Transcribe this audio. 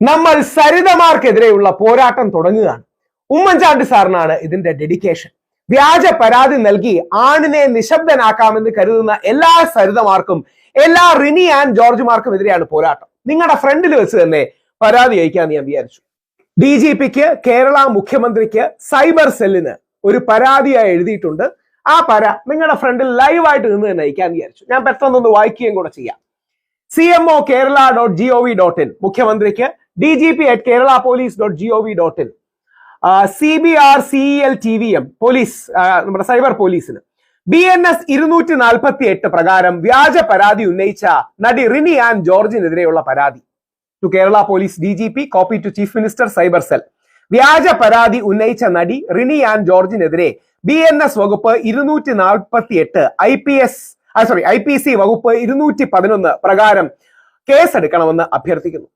നമ്മൾ സരിതമാർക്കെതിരെയുള്ള പോരാട്ടം തുടങ്ങുകയാണ്. ഉമ്മൻചാണ്ടി സാറിനാണ് ഇതിന്റെ ഡെഡിക്കേഷൻ വ്യാജ പരാതി നൽകി ആണിനെ നിശബ്ദനാക്കാമെന്ന് കരുതുന്ന എല്ലാ സരിതമാർക്കും എല്ലാ റിനി ആൻഡ് ജോർജുമാർക്കും എതിരെയാണ് പോരാട്ടം. നിങ്ങളുടെ ഫ്രണ്ടിൽ വെച്ച് തന്നെ പരാതി അയക്കാന്ന് ഞാൻ വിചാരിച്ചു. ഡി ജി പിക്ക് കേരള മുഖ്യമന്ത്രിക്ക് സൈബർ സെല്ലിന് ഒരു പരാതിയായി എഴുതിയിട്ടുണ്ട്. ആ പര നിങ്ങളുടെ ഫ്രണ്ടിൽ ലൈവായിട്ട് നിന്ന് തന്നെ അയക്കാൻ വിചാരിച്ചു. ഞാൻ പെട്ടെന്നൊന്ന് വായിക്കുകയും കൂടെ ചെയ്യാം. C M O Kerala dot G O V dot in മുഖ്യമന്ത്രിക്ക് D G P at Kerala police dot G O V dot C B R C L T V M police നമ്മുടെ സൈബർ പോലീസിന് B N S ഇരുന്നൂറ്റി നാൽപ്പത്തി എട്ട് പ്രകാരം വ്യാജ പരാതി ഉന്നയിച്ച നടി റിനി ആൻഡ് ജോർജിനെതിരെയുള്ള പരാതി. To Kerala police D G P copy to chief minister cyber cell വ്യാജ പരാതി ഉന്നയിച്ച നടി റിനി ആൻഡ് ജോർജിനെതിരെ ബി എൻ എസ് വകുപ്പ് ഇരുന്നൂറ്റി നാൽപ്പത്തി എട്ട് I P S sorry I P C വകുപ്പ് ഇരുന്നൂറ്റി പതിനൊന്ന് പ്രകാരം കേസെടുക്കണമെന്ന് അഭ്യർത്ഥിക്കുന്നു.